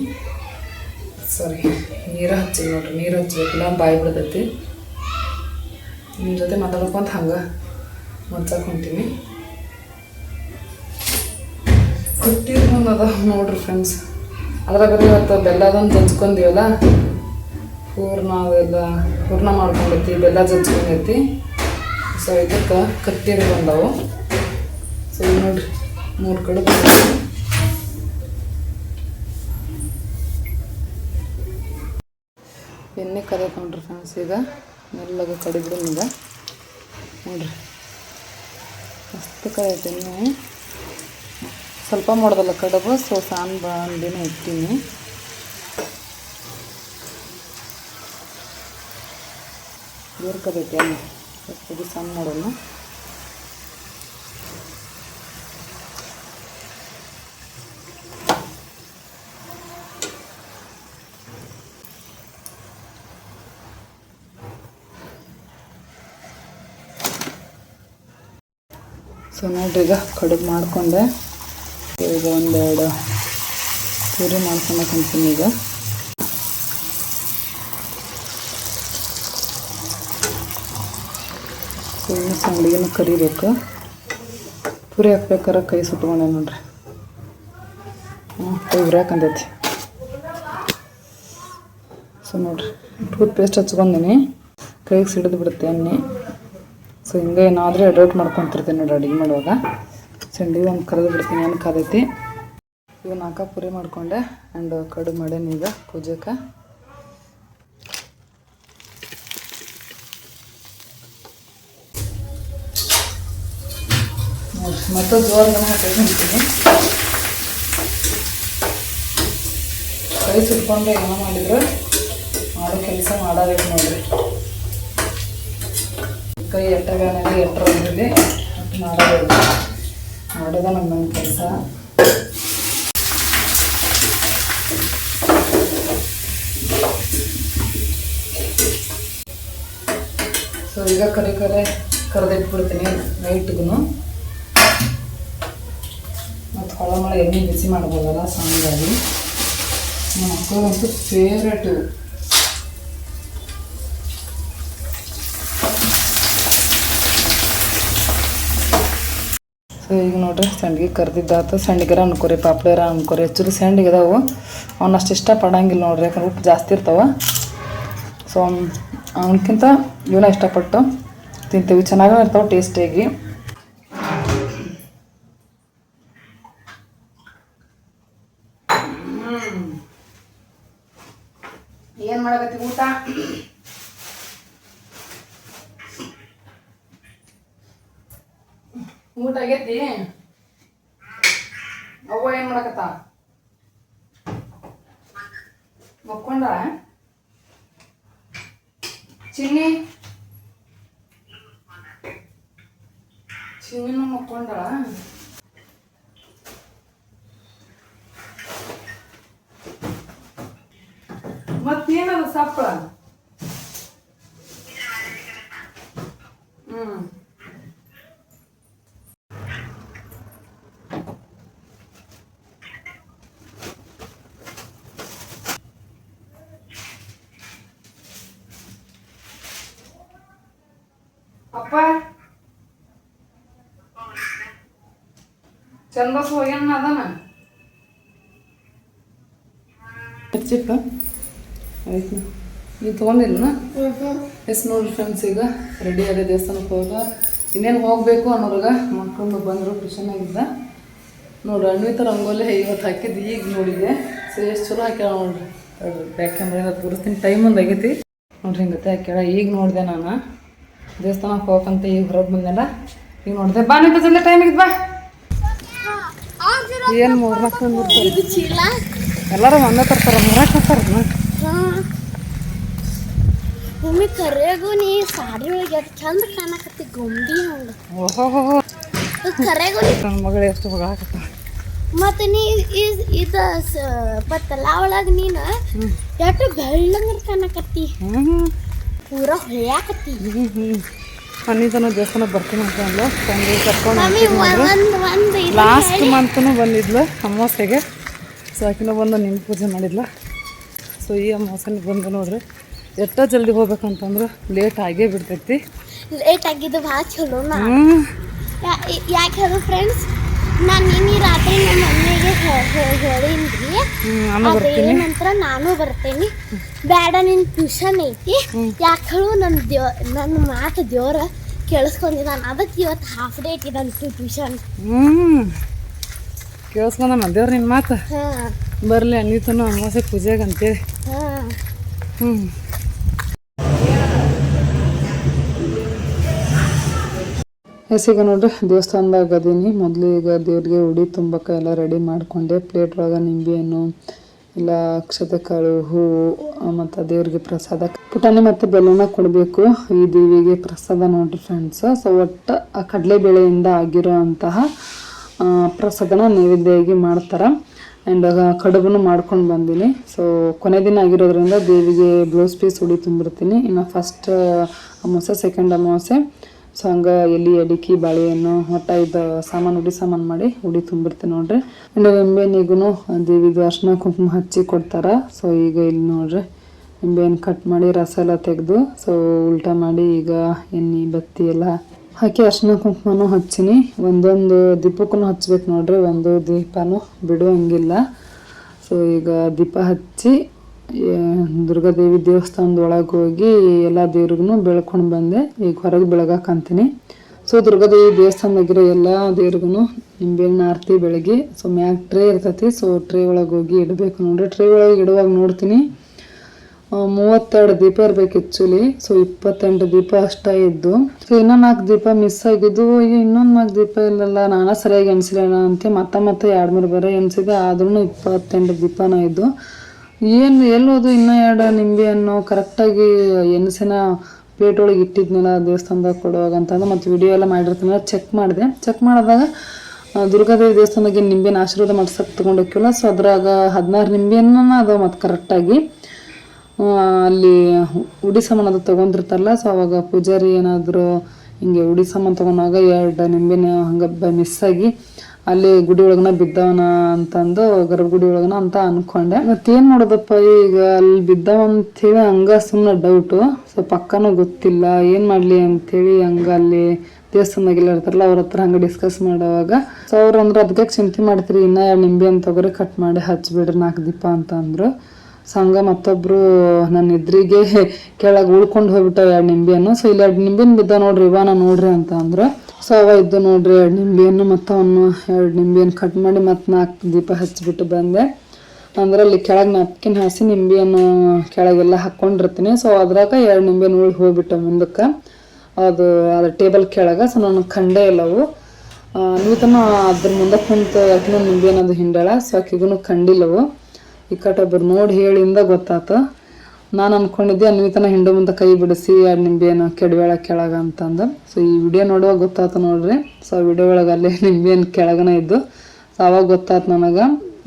ಸಾರಿ ನೀರು ಹಚ್ಚಿ ನೋಡ್ರಿ. ನೀರು ಹಚ್ಚಬೇಕಿಲ್ಲ ಬಾಯಿ ಬಿಡ್ತೈತಿ ನಿಮ್ಮ ಜೊತೆ ಮಾತಾಡ್ಕೊಂತ ಹಂಗೆ. ಮಡ್ಸಕ್ಕೆ ಹೊಂಟೀನಿ ಕುಟ್ಟಿರ್ಕೊಂಡು ಅದ ನೋಡ್ರಿ ಫ್ರೆಂಡ್ಸ್ ಅದ್ರಾಗ ಇವತ್ತು ಬೆಲ್ಲದೊಂದು ಜಜ್ಕೊಂತೀವಲ್ಲ ಪೂರ್ಣ ಅದೆಲ್ಲ ಪೂರ್ಣ ಮಾಡ್ಕೊಂಡೈತಿ, ಬೆಲ್ಲ ಜಜ್ಕೊಂಡೈತಿ. ಸೊ ಇದಕ್ಕೆ ಕಟ್ಟಿರಿ ಬಂದವು. ಸೊ ನೋಡ್ರಿ, ಮೂರು ಕಡೆ ಎಣ್ಣೆ ಕದ ನೋಡ್ರಿ ಫ್ರೆಂಡ್ಸ್ ಈಗ. ಮೆಲ್ಲಗೆ ಕಡಿಬಿಡು ಈಗ ನೋಡ್ರಿ ಮಸ್ತ್ ಎಣ್ಣೆ ಸ್ವಲ್ಪ ಮಾಡೋದಲ್ಲ, ಕಡುಬು ಸೊ ಸಾನ್ ಬಂದಿನ ಇಡ್ತೀನಿ ಬೇರ್ಕೋಬೇಕು ಇದು ಸಣ್ಣ ಮಾಡೋಣ. ನೋಡ್ರಿ, ಈಗ ಕಡುಬು ಮಾಡಿಕೊಂಡೆ. ಈಗ ಒಂದೆರಡು ಪೂರಿ ಮಾಡ್ಕೊಳಕಂತೀನಿ ಈಗ. ಸೊ ಇನ್ನು ಸಂಡಿಗೆನೂ ಕರಿಬೇಕು. ಪೂರಿ ಹಾಕ್ಬೇಕಾರೆ ಕೈ ಸುಟ್ಕೊಂಡೆ ನೋಡ್ರಿ. ಹ್ಞೂ ಕೈ ಉರಿಯಾಕಂತೈತಿ. ಸೊ ನೋಡ್ರಿ ಟೂತ್ ಪೇಸ್ಟ್ ಹಚ್ಕೊಂಡೀನಿ. ಕೈಗೆ ಸಿಡಿದು ಬಿಡುತ್ತೆ ಎಣ್ಣೆ. ಸೊ ಹಿಂಗೆ ಏನಾದರೂ ಎಡೌಟ್ ಮಾಡ್ಕೊತಿರ್ತೀನಿ ನೋಡಿ ಅಡುಗೆ ಮಾಡುವಾಗ. ಸಂಡಿಗೆ ಒಂದು ಕರೆದು ಬಿಡ್ತೀನಿ ಏನು ಕದೈತಿ ಇವು ನಾಲ್ಕ ಪುರಿ ಮಾಡ್ಕೊಂಡೆ ಆ್ಯಂಡ್ ಕಡು ಮಾಡೇನಿ ಈಗ ಪೂಜೆಗೆ ಮತ್ತೆ ಜೋರ್ಗನ ಮಾಡ್ತೀನಿ ಕೈ ಸುಟ್ಕೊಂಡು ಏನೋ ಮಾಡಿದ್ರು, ಮಾಡೋ ಕೆಲಸ ಮಾಡಬೇಕು ನೋಡ್ರಿ. ಕೈ ಎಟ್ಟಗಾನಾಗ ಎಟ್ಟರಲ್ಲಿ ಮಾಡೋದು ಮಾಡೋದ ನಮ್ಮ ಕೆಲಸ. ಸೊ ಈಗ ಕರೆ ಕರೆ ಕರೆದಿಟ್ಬಿಡ್ತೀನಿ ನೈಟ್ಗೂ ಮತ್ತು ಹೊಳ ಎಣ್ಣೆ ಬಿಸಿ ಮಾಡ್ಬೋದಲ್ಲ ನಮ್ಮ ಮಕ್ಕಳಿಗಂತೂ ಫೇವ್ರೇಟ್ ಇವು ಸೊ ಈಗ ನೋಡ್ರಿ ಸಂಡಿಗೆ ಕರ್ದಿದ್ದಾತು. ಸಂಡಿಗೆರ ಅನ್ಕೋರಿ ಪಾಪ್ಲೇರ ಅನ್ಕೋರಿ ಆ್ಯಕ್ಚುಲಿ ಸಂಡಿಗೆ ಇದಾವೆ ಅವ್ನು ಅಷ್ಟು ಇಷ್ಟಪಡಂಗಿಲ್ಲ ನೋಡ್ರಿ ಯಾಕಂದ್ರೆ ಉಪ್ಪು ಜಾಸ್ತಿ ಇರ್ತಾವೆ. ಸೊ ಅವನಕ್ಕಿಂತ ಇವನ್ನ ಇಷ್ಟಪಟ್ಟು ತಿಂತೀವಿ. ಚೆನ್ನಾಗೂ ಇರ್ತಾವೆ ಟೇಸ್ಟಿಯಾಗಿ. ಏನು ಮಾಡಕತ್ತಿ ಊಟ? ಊಟ ಆಗೈತಿ? ಅವ್ವ ಏನು ಮಾಡಕತ್ತ? ಮಕ್ಕೊಂಡ? ಚಿನ್ನಿ? ಚಿನ್ನಿನೂ ಮಕ್ಕೊಂಡ? ಮತ್ತೇನದ ಸಪ್ಪಳ? ಹ್ಮ್. ಅಪ್ಪ? ಚಂದಸ್ ಹೋಗ್ಯಾನ ಅದಾನ? ಹಚ್ಚಿಪ್ಪ ಆಯ್ತು. ನೀವು ತೊಗೊಂಡಿಲ್ಲ ಎಸ್ ನೋಡ್ರಿ ಫ್ರೆಂಡ್ಸ್ ಈಗ. ರೆಡಿ ಆದ ದೇವಸ್ಥಾನಕ್ಕೆ ಹೋಗ. ಇನ್ನೇನು ಹೋಗಬೇಕು ಅನ್ನೋರಾಗ ಮಕ್ಕಳು ಬಂದರು ಖುಷಿನಾಗಿದ್ದ ನೋಡ್ರಿ ಅನ್ವಿತ ರಂಗೋಲಿ ಇವತ್ತು ಹಾಕಿದ್ದು ಈಗ ನೋಡಿದೆ. ಸೊ ಎಷ್ಟು ಚಲೋ ಹಾಕ್ಯಾಳ ನೋಡ್ರಿ ಬ್ಯಾಕ್ ಕ್ಯಾಮ್ರಾ ತೋರಿಸ್ತೀನಿ. ಟೈಮ್ ಒಂದು ಆಗೈತಿ. ನೋಡ್ರಿ ಹಿಂಗತ್ತೆ ಹಾಕ್ಯಾಳ. ಈಗ ನೋಡಿದೆ ನಾನು. ದೇವಸ್ಥಾನಕ್ಕೆ ಹೋಗಂತ ಈಗ ಹೊರಗೆ ಬಂದಲ್ಲ. ಈಗ ನೋಡಿದೆ ಬಾ ನಿಂತ ಜಲ್ದಿ ಟೈಮ್ ಆಗಿದ್ ಬಾ. ಏನು ಮೂರ್ನಾಲ್ಕು ಇದು ಎಲ್ಲರೂ ಒಂದೇ ತರ್ತಾರ ಮೂರಕ್ಕೆ ಹಾಕ್ತಾರ ಮಮ್ಮಿ ಕರೆಗೂ ನೀ ಸಾರಿ ಒಳಗೆ ಎಷ್ಟು ಚಂದ ಕಾಣಕತ್ತಿ ಗೊಂಬಿ ಹಂಗ ಓಹೋ ಕರೆಗೂ ನನ್ನ ಮಗಳು ಎಷ್ಟು ಮಗ ಹಾಕತ್ತ ಮತ್ತೆ ನೀ ಇದ್ ಇದ ಪತ್ತಲ ಒಳಗೆ ನೀನು ಎಷ್ಟು ಬೆಳ್ಳಂಗರ್ ಕಾಣಕತ್ತಿ. ಪೂರ ಹೊಳ್ಯಾಕತ್ತಿ. ಅನ್ನಿತನ ದೇವಸ್ಥಾನ ಬರ್ತೀನಿ ಅಂತ ಅಂದ್ಲು. ತಂದೆ ಕರ್ಕೊಂಡು ಲಾಸ್ಟ್ ಮಂತ್ನು ಬಂದಿದ್ಲು ಅಮಾವಾಸ್ಯೆಗೆ ಸೊ ಆಕಿನೂ ಬಂದು ನಿಮ್ಮ ಪೂಜೆ ಮಾಡಿದ್ಲು. ಸೊ ಈ ಅಮಾವಾಸ್ಯೆನ ಬಂದು ನೋಡ್ರಿ. ಎಷ್ಟೋ ಜಲ್ದಿ ಹೋಗ್ಬೇಕಂತಂದ್ರೆ ಲೇಟ್ ಆಗೇ ಬಿಡ್ತೈತಿ. ಲೇಟ್ ಆಗಿದ್ದು ಭಾಳ ಚಲೋ ಯಾಕೆ ಹೇಳು ಫ್ರೆಂಡ್ಸ್ ನಾನು ನಿನ್ನೆ ರಾತ್ರಿ ನಮ್ಮ ಮಮ್ಮಿಗೆ ಹೇಳಿನ್ರಿ. ನಾನು ಬರ್ತೀನಿ. ನಂತರ ನಾನು ಬರ್ತೇನೆ. ಬೇಡ ನಿನ್ ಟ್ಯೂಷನ್ ಐತಿ. ಯಾಕೆ ಹೇಳು ನನ್ನ ದೇವ್ ನನ್ನ ಮಾತು ದೇವ್ರ ನಾನು ಅದಕ್ಕೆ ಇವತ್ತು ಹಾಫ್ ಡೇ ಇಟ್ಟಿದಂತು ಟ್ಯೂಷನ್ ಹ್ಞೂ ಕೇಳಿಸ್ಕೊಂಡ ದೇವ್ರ ನಿನ್ನ ಮಾತು? ಹಾಂ. ಬರಲಿ ಅನ್ನಿತನು ಅಮಾವಾಸ್ಯೆ ಪೂಜೆಗೆ ಅಂತೇಳಿ. ಹಾಂ. ಹ್ಞೂ ಎಸಿಗ ನೋಡ್ರಿ, ದೇವಸ್ಥಾನದಾಗ ಅದೀನಿ. ಮೊದಲು ಈಗ ದೇವ್ರಿಗೆ ಉಡಿ ತುಂಬಕ್ಕೆ ಎಲ್ಲ ರೆಡಿ ಮಾಡಿಕೊಂಡೆ. ಪ್ಲೇಟ್ ಒಳಗೆ ನಿಂಬೆಹಣ್ಣು ಇಲ್ಲ ಅಕ್ಷತೆ ಕಾಳು ಹೂವು ಮತ್ತು ದೇವ್ರಿಗೆ ಪ್ರಸಾದ. ಪುಟಾಣಿ ಮತ್ತು ಬೆಲ್ಲನ ಕೊಡಬೇಕು. ಈ ದೇವಿಗೆ ಪ್ರಸಾದ ನೋಡ್ರಿ ಫ್ರೆಂಡ್ಸ್ ಸೊ ಒಟ್ಟು ಆ ಕಡಲೆಬೇಳೆಯಿಂದ ಆಗಿರೋ ಅಂತಹ ಪ್ರಸಾದನ ನೈವೇದ್ಯವಾಗಿ ಮಾಡ್ತಾರೆ. ಆ್ಯಂಡ್ ಕಡುಬನ್ನು ಮಾಡ್ಕೊಂಡು ಬಂದೀನಿ. ಸೊ ಕೊನೆ ದಿನ ಆಗಿರೋದ್ರಿಂದ ದೇವಿಗೆ ಬ್ಲೌಸ್ ಪೀಸ್ ಉಡಿ ತುಂಬಿರ್ತೀನಿ. ಇನ್ನು ಫಸ್ಟ್ ಅಮಾವಾಸ್ಯೆ ಸೆಕೆಂಡ್ ಅಮಾವಾಸ್ಯೆ. ಸೊ ಹಂಗೆ ಎಲ್ಲಿ ಅಡಿಕೆ, ಬಾಳೆಹಣ್ಣು, ಒಟ್ಟ ಇದು ಸಾಮಾನು, ಉಡಿ ಸಾಮಾನು ಮಾಡಿ ಉಡಿ ತುಂಬಿರ್ತೀನಿ ನೋಡ್ರಿ. ಆ್ಯಂಡ್ ನಿಂಬೆಹಣ್ಣಿಗೂ ದೇವಿಗೆ ಅರ್ಶಿನ ಕುಂಕುಮ ಹಚ್ಚಿ ಕೊಡ್ತಾರೆ. ಸೊ ಈಗ ಇಲ್ಲಿ ನೋಡ್ರಿ, ನಿಂಬೆಹಣ್ಣು ಕಟ್ ಮಾಡಿ ರಸ ಎಲ್ಲ ತೆಗೆದು ಸೊ ಉಲ್ಟಾ ಮಾಡಿ ಈಗ ಎಣ್ಣೆ, ಬತ್ತಿ ಎಲ್ಲ ಹಾಕಿ ಅರ್ಶಿನ ಕುಂಕುಮನೂ ಹಚ್ಚಿನಿ. ಒಂದೊಂದು ದೀಪಕ್ಕೂ ಹಚ್ಬೇಕು ನೋಡ್ರಿ, ಒಂದು ದೀಪನೂ ಬಿಡುವಂಗಿಲ್ಲ. ಸೊ ಈಗ ದೀಪ ಹಚ್ಚಿ ದುರ್ಗಾದೇವಿ ದೇವಸ್ಥಾನದ ಒಳಗೆ ಹೋಗಿ ಎಲ್ಲ ದೇವ್ರಿಗೂ ಬೆಳ್ಕೊಂಡು ಬಂದೆ. ಈಗ ಹೊರಗೆ ಬೆಳಗಾಕಂತೀನಿ ಸೊ ದುರ್ಗಾದೇವಿ ದೇವಸ್ಥಾನದಾಗಿರೋ ಎಲ್ಲ ದೇವ್ರಿಗೂ ನಿಂಬೆಹಣ್ಣು ಆರತಿ ಬೆಳಗ್ಗೆ. ಸೊ ಮ್ಯಾಗ ಟ್ರೇ ಇರ್ತೈತಿ. ಸೊ ಟ್ರೇ ಒಳಗೆ ಹೋಗಿ ಇಡಬೇಕು ನೋಡ್ರಿ. ಟ್ರೇ ಒಳಗೆ ಇಡುವಾಗ ನೋಡ್ತೀನಿ. ಮೂವತ್ತೆರಡು ದೀಪ ಇರ್ಬೇಕು ಆ್ಯಕ್ಚುಲಿ ಸೊ ಇಪ್ಪತ್ತೆಂಟು ದೀಪ ಅಷ್ಟೇ ಇದ್ದು. ಸೊ ಇನ್ನೂ ನಾಲ್ಕು ದೀಪ ಮಿಸ್ ಆಗಿದ್ದು. ಅಯ್ಯೋ ಇನ್ನೊಂದು ನಾಲ್ಕು ದೀಪ ಇಲ್ಲಲ್ಲ, ನಾನೇ ಸರಿಯಾಗಿ ಎಣಿಸಿಲ್ಲ ಅಂತ ಮತ್ತೆ ಮತ್ತೆ ಎರಡು ಮೂರು ಬೇರೆ ಎಣಿಸಿದೆ. ಆದ್ರೂ ಇಪ್ಪತ್ತೆಂಟು ದೀಪನ ಇದ್ದು. ಏನು ಎಲ್ಲೋದು ಇನ್ನೂ ಎರಡು ನಿಂಬೆ ಹಣ್ಣು? ಕರೆಕ್ಟಾಗಿ ಎಣಸಿನ ಪ್ಲೇಟ್ ಒಳಗೆ ಇಟ್ಟಿದ್ನಲ್ಲ ದೇವಸ್ಥಾನದಾಗ ಕೊಡುವಾಗ ಅಂತಂದು ಮತ್ತು ವಿಡಿಯೋ ಎಲ್ಲ ಮಾಡಿರ್ತೀನಲ್ಲ ಚೆಕ್ ಮಾಡಿದೆ. ಚೆಕ್ ಮಾಡಿದಾಗ ದುರ್ಗಾದೇವಿ ದೇವಸ್ಥಾನದಾಗೆ ನಿಂಬೆನ ಆಶೀರ್ವಾದ ಮಾಡ್ಸಕ್ಕೆ ತೊಗೊಂಡೋಕ್ಕಿಲ್ಲ. ಸೊ ಅದ್ರಾಗ ಹದಿನಾರು ನಿಂಬೆನ ಅದಾವ ಮತ್ತು ಕರೆಕ್ಟಾಗಿ ಅಲ್ಲಿ ಉಡಿ ಸಾಮಾನು ಅದು ತೊಗೊಂಡಿರ್ತಾರಲ್ಲ ಸೊ ಅವಾಗ ಪೂಜಾರಿ ಏನಾದರೂ ಹಿಂಗೆ ಉಡಿ ಸಾಮಾನು ತೊಗೊಂಡಾಗ ಎರಡು ನಿಂಬೆನ ಹಂಗೆ ಬ ಮಿಸ್ ಆಗಿ ಅಲ್ಲಿ ಗುಡಿ ಒಳಗನ ಬಿದ್ದವನ ಅಂತಂದು ಗರ್ಭಗುಡಿ ಒಳಗನ ಅಂತ ಅನ್ಕೊಂಡೆ. ಮತ್ತೇನು ಮಾಡೋದಪ್ಪ ಈಗ? ಅಲ್ಲಿ ಬಿದ್ದವ ಅಂಥೇಳಿ ಹಂಗ ಸುಮ್ಮನೆ ಡೌಟು ಸೊ ಪಕ್ಕನೂ ಗೊತ್ತಿಲ್ಲ. ಏನು ಮಾಡಲಿ ಅಂತೇಳಿ ಹಂಗ ಅಲ್ಲಿ ದೇವಸ್ಥಾನದಾಗೆಲ್ಲ ಇರ್ತಾರಲ್ಲ, ಅವ್ರ ಹತ್ರ ಹಂಗೆ ಡಿಸ್ಕಸ್ ಮಾಡುವಾಗ. ಸೊ ಅವ್ರು ಅಂದ್ರೆ ಅದಕ್ಕೆ ಚಿಂತೆ ಮಾಡ್ತೀರಿ, ಇನ್ನ ನಿಂಬೆ ಅಂತ ತೊಗರಿ ಕಟ್ ಮಾಡಿ ಹಚ್ಬಿಡ್ರಿ ನಾಲ್ಕು ದೀಪ ಅಂತ ಅಂದ್ರು ಸಂಘ ಮತ್ತೊಬ್ರು ನನ್ನ ಎದುರಿಗೆ ಕೆಳಗೆ ಉಳ್ಕೊಂಡು ಹೋಗ್ಬಿಟ್ಟಾವ ಎರಡು ನಿಂಬೆಯನ್ನು. ಸೊ ಇಲ್ಲಿ ಎರಡು ನಿಂಬೆನ ಬಿದ್ದ ನೋಡ್ರಿ, ಇವಾನ ನೋಡ್ರಿ ಅಂತ ಅಂದ್ರೆ ಸೊ ಅವ ಇದ್ದು ನೋಡ್ರಿ ಎರಡು ನಿಂಬೆಯನ್ನು ಮತ್ತು ಅವನು ಎರಡು ನಿಂಬೆಯನ್ನು ಕಟ್ ಮಾಡಿ ಮತ್ತು ನಾಲ್ಕು ದೀಪ ಹಚ್ಚಿಬಿಟ್ಟು ಬಂದೆ. ಅಂದ್ರೆ ಅಲ್ಲಿ ಕೆಳಗೆ ನಾಪ್ಕಿನ ಹಾಸಿ ನಿಂಬೆಯನ್ನು ಕೆಳಗೆಲ್ಲ ಹಾಕ್ಕೊಂಡಿರ್ತೀನಿ ಸೊ ಅದ್ರಾಗ ಎರಡು ನಿಂಬೆನ ಉಳಿ ಹೋಗ್ಬಿಟ್ಟು ಮುಂದಕ್ಕೆ. ಅದು, ಅದ್ರ ಟೇಬಲ್ ಕೆಳಗೆ ಸೊ ನಾನು ಕಂಡೇ ಇಲ್ಲವು ಅನ್ವಿತನ ಅದ್ರ ಮುಂದೆ ಕುಂತು ಯಾಕಿನ ಅನ್ನೋದು ಹಿಂಡಳ ಸೊ ಆಕೆಗೂ ಕಂಡಿಲ್ಲವು ಈ ಕಟ್ಟೊಬ್ಬರು ನೋಡಿ ಹೇಳಿಂದ ಗೊತ್ತಾತು. ನಾನು ಅಂದ್ಕೊಂಡಿದ್ದೆ ಅನ್ವಿತನ ಹಿಂಡು ಮುಂದೆ ಕೈ ಬಿಡಿಸಿ ಎರಡು ನಿಂಬೆಯನ್ನು ಕೆಡಬೇಳ ಕೆಳಗ ಅಂತಂದು. ಸೊ ಈ ವಿಡಿಯೋ ನೋಡುವಾಗ ಗೊತ್ತಾತು ನೋಡ್ರಿ. ಸೊ ಆ ವಿಡಿಯೋ ಒಳಗೆ ಅಲ್ಲೇ ನಿಂಬೆಯನ್ನು ಕೆಳಗನ ಇದ್ದು. ಸೊ ಅವಾಗ ಗೊತ್ತಾತು ನನಗೆ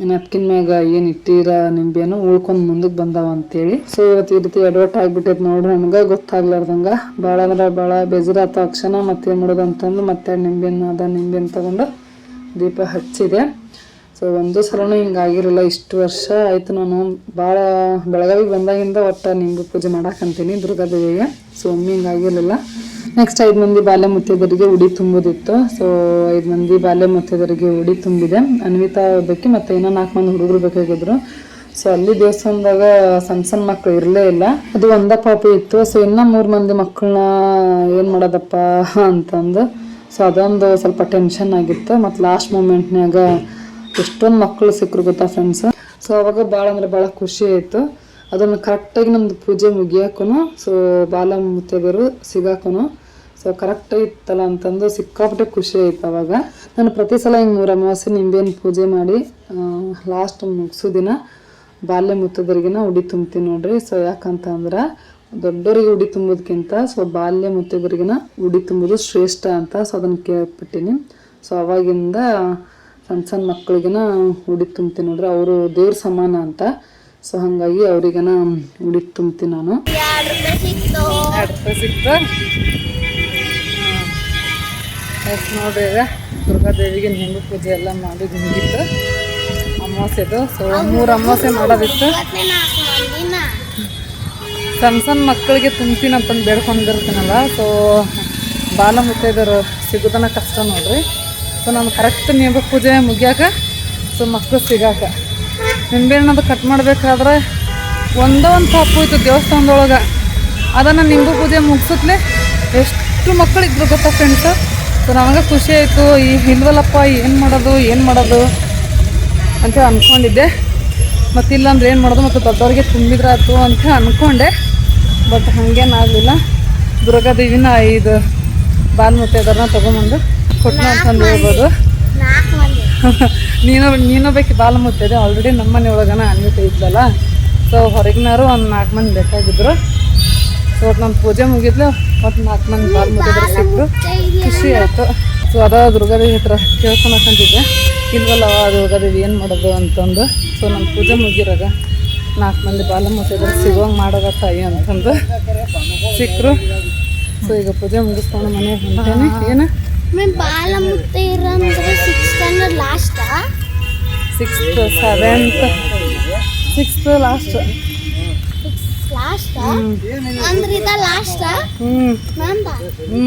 ನೆಪ್ಕಿನ ಮ್ಯಾಗ ಏನು ಇಟ್ಟಿರ ನಿಂಬೆಯನ್ನು ಉಳ್ಕೊಂಡು ಮುಂದಕ್ಕೆ ಬಂದಾವ ಅಂತೇಳಿ. ಸೊ ಇವತ್ತು ಈ ರೀತಿ ಎಡವಟ್ ಆಗಿಬಿಟ್ಟೈತೆ ನೋಡ್ರಿ. ನನಗೆ ಗೊತ್ತಾಗ್ಲಾರ್ದಂಗೆ. ಭಾಳ ಅಂದ್ರೆ ಭಾಳ ಬೇಜಾರಾತ ಅಕ್ಷಣ ಮತ್ತೆ ಏನು ಮಾಡೋದು ಅಂತಂದು ಮತ್ತೆ ನಿಂಬೆಯನ್ನು ಅದ ನಿಂಬೆಯನ್ನು ತಗೊಂಡು ದೀಪ ಹಚ್ಚಿದೆ. ಸೊ ಒಂದು ಸಲನು ಹಿಂಗಾಗಿರಲ್ಲ, ಇಷ್ಟು ವರ್ಷ ಆಯಿತು ನಾನು. ಭಾಳ ಬೆಳಗಾವಿಗೆ ಬಂದಾಗಿಂದ ಒಟ್ಟು ನಿಂಬೆ ಪೂಜೆ ಮಾಡಾಕಂತೀನಿ ದುರ್ಗಾದೇವಿಗೆ ಸೊ ಒಮ್ಮೆ ಹಿಂಗಾಗಿರಲಿಲ್ಲ. ನೆಕ್ಸ್ಟ್ ಐದು ಮಂದಿ ಬಾಲ್ಯ ಮುತ್ತೈದರಿಗೆ ಉಡಿ ತುಂಬೋದಿತ್ತು. ಸೊ ಐದು ಮಂದಿ ಬಾಲ್ಯ ಮುತ್ತೈದರಿಗೆ ಉಡಿ ತುಂಬಿದೆ. ಅನ್ವಿತಾ ಬೇಕಿ ಮತ್ತು ಇನ್ನೂ ನಾಲ್ಕು ಮಂದಿ ಹುಡುಗರು ಬೇಕಾಗಿದ್ರು. ಸೊ ಅಲ್ಲಿ ದೇವಸ್ಥಾನದಾಗ ಸಣ್ಣ ಸಣ್ಣ ಮಕ್ಕಳು ಇರಲೇ ಇಲ್ಲ. ಅದು ಒಂದ ಪಾಪಿ ಇತ್ತು. ಸೊ ಇನ್ನೂ ಮೂರು ಮಂದಿ ಮಕ್ಕಳನ್ನ ಏನು ಮಾಡೋದಪ್ಪ ಅಂತಂದು. ಸೊ ಅದೊಂದು ಸ್ವಲ್ಪ ಟೆನ್ಷನ್ ಆಗಿತ್ತು. ಮತ್ತು ಲಾಸ್ಟ್ ಮೂಮೆಂಟ್ನ್ಯಾಗ ಎಷ್ಟೊಂದು ಮಕ್ಕಳು ಸಿಕ್ಕರು ಗೊತ್ತಾ ಫ್ರೆಂಡ್ಸ್ ಸೊ ಅವಾಗ ಭಾಳ ಅಂದ್ರೆ ಭಾಳ ಖುಷಿ ಆಯಿತು. ಅದನ್ನು ಕರೆಕ್ಟಾಗಿ ನಮ್ದು ಪೂಜೆ ಮುಗಿಯೋಕ್ಕೂ ಸೊ ಬಾಲ ಮುತ್ತೈದರು ಸಿಗಾಕೂ ಸೊ ಕರೆಕ್ಟಾಗಿ ಇತ್ತಲ್ಲ ಅಂತಂದು ಸಿಕ್ಕಾಪಟ್ಟೆ ಖುಷಿ ಆಯ್ತು ಅವಾಗ. ನಾನು ಪ್ರತಿ ಸಲ ಹಿಂಗೆ ಮೂರು ಅಮಾವಾಸ್ಯೆ ನಿಂಬೆಯನ್ನು ಪೂಜೆ ಮಾಡಿ ಲಾಸ್ಟ್ ಮುಗಿಸೋ ದಿನ ಬಾಲ್ಯ ಮುತ್ತದರಿಗಿನ ಉಡಿ ತುಂಬ್ತೀನಿ ನೋಡ್ರಿ. ಸೊ ಯಾಕಂತಂದ್ರೆ ದೊಡ್ಡವರಿಗೆ ಉಡಿ ತುಂಬೋದಕ್ಕಿಂತ ಸೊ ಬಾಲ್ಯ ಮುತ್ತದರಿಗಿನ ಉಡಿ ತುಂಬೋದು ಶ್ರೇಷ್ಠ ಅಂತ ಸೊ ಅದನ್ನು ಕೇಳ್ಬಿಟ್ಟಿನಿ. ಸೊ ಅವಾಗಿಂದ ಸಣ್ಣ ಸಣ್ಣ ಮಕ್ಕಳಿಗೆನ ಉಡಿ ತುಂಬ್ತೀನಿ ನೋಡ್ರಿ. ಅವರು ದೇವ್ರ ಸಮಾನ ಅಂತ. ಸೊ ಹಾಗಾಗಿ ಅವ್ರಿಗೆನ ಉಡಿ ತುಂಬ್ತೀನಿ ನಾನು. ನೋಡ್ರಿ ಈಗ ದುರ್ಗಾದೇವಿಗೆ ನಿಂಬು ಪೂಜೆ ಎಲ್ಲ ಮಾಡಿ ಹಿಂಗಿತ್ತು ಅಮಾವಾಸ್ಯದು ಸೊ ಮೂರು ಅಮಾವಾಸ್ಯೆ ಮಾಡೋದಿತ್ತು. ಸಣ್ಣ ಸಣ್ಣ ಮಕ್ಕಳಿಗೆ ತುಂಬ್ತೀನಿ ಅಂತಂದು ಬೇಡ್ಕೊಂಡಿರ್ತೀನಲ್ಲ. ಸೊ ಬಾಲ ಮುತ್ತೈದರು ಸಿಗೋದನ ಕಷ್ಟ ನೋಡ್ರಿ. ಸೊ ನಾನು ಕರೆಕ್ಟ್ ನಿಂಬೆ ಪೂಜೆ ಮುಗಿಯಾಕ ಸೊ ಮಕ್ಕಳು ಸಿಗಾಕ. ನಿಂಬೆಹಣ್ಣದು ಕಟ್ ಮಾಡಬೇಕಾದ್ರೆ ಒಂದೇ ಒಂದು ಪಾಪು ಇತ್ತು ದೇವಸ್ಥಾನದೊಳಗೆ. ಅದನ್ನು ನಿಂಬು ಪೂಜೆ ಮುಗಿಸುತ್ತಲೇ ಎಷ್ಟು ಮಕ್ಕಳಿದ್ರು ಗೊತ್ತಾ ಫ್ರೆಂಡ್ಸ್ ಸೊ ನನಗೆ ಖುಷಿ ಆಯಿತು, ಈ ಇಲ್ವಲ್ಲಪ್ಪ ಏನು ಮಾಡೋದು ಏನು ಮಾಡೋದು ಅಂತ ಅಂದ್ಕೊಂಡಿದ್ದೆ ಮತ್ತು ಇಲ್ಲಾಂದ್ರೆ ಏನು ಮಾಡೋದು, ಮತ್ತು ದೊಡ್ಡವ್ರಿಗೆ ತುಂಬಿದ್ರಾಯ್ತು ಅಂತ ಅಂದ್ಕೊಂಡೆ ಬಟ್ ಹಾಗೇನಾಗಲಿಲ್ಲ ದುರ್ಗಾದೇವಿನ ಐದು ಬಾಲ್ ಮುತ್ತೈದರನ್ನ ತೊಗೊಂಬಂದು ಕೊಟ್ಟನ ಅಂತಂದು ಹೇಳ್ಬೋದು. ನೀನು ನೀನು ಬೇಕು ಬಾಲ ಮುತ್ತೈದೆ. ಆಲ್ರೆಡಿ ನಮ್ಮ ಮನೆ ಒಳಗನ ಅನ್ವಿತ ಇದ್ಲಲ್ಲ. ಸೊ ಹೊರಗಿನಾರು ಒಂದು ನಾಲ್ಕು ಮಂದಿ ಬೇಕಾಗಿದ್ರು. ಸೊ ನಮ್ಮ ಪೂಜೆ ಮುಗಿದ್ಲು. ಮತ್ತು ನಾಲ್ಕು ಮಂದಿ ಬಾಲ್ ಮುತ್ತೈದರು ಸಿಕ್ಕರು ಖುಷಿ ಆಯಿತು. ಸೊ ಅದ ದುರ್ಗಾದೇವಿ ಹತ್ರ ಕೇಳ್ಕೊಳಕಂತಿದ್ದೆ ಇಲ್ವಲ್ಲ ದುರ್ಗಾದೇವಿ ಏನು ಮಾಡೋದು ಅಂತಂದು. ಸೊ ನಮ್ಮ ಪೂಜೆ ಮುಗಿರಾಗ ನಾಲ್ಕು ಮಂದಿ ಬಾಲ ಮುತ್ತೈದರು ಸಿಗೋಂಗೆ ಮಾಡೋದ ತಾಯಿ ಅಂತಂದು. ಸಿಕ್ಕರು ಸೊ ಈಗ ಪೂಜೆ ಮುಗಿಸ್ಕೊಂಡು ಮನೆಗೆ ಹೊಂಟೇನೆ ಏನು మేము బాల ముత్తైర ಅಂದ್ರೆ six standard last sixth seventh sixth last six last ಅಂದ್ರೆ ಇದ ಲಾಸ್ಟ್ ಹ್ಞೂ ನಂದ ಹ್ಞೂ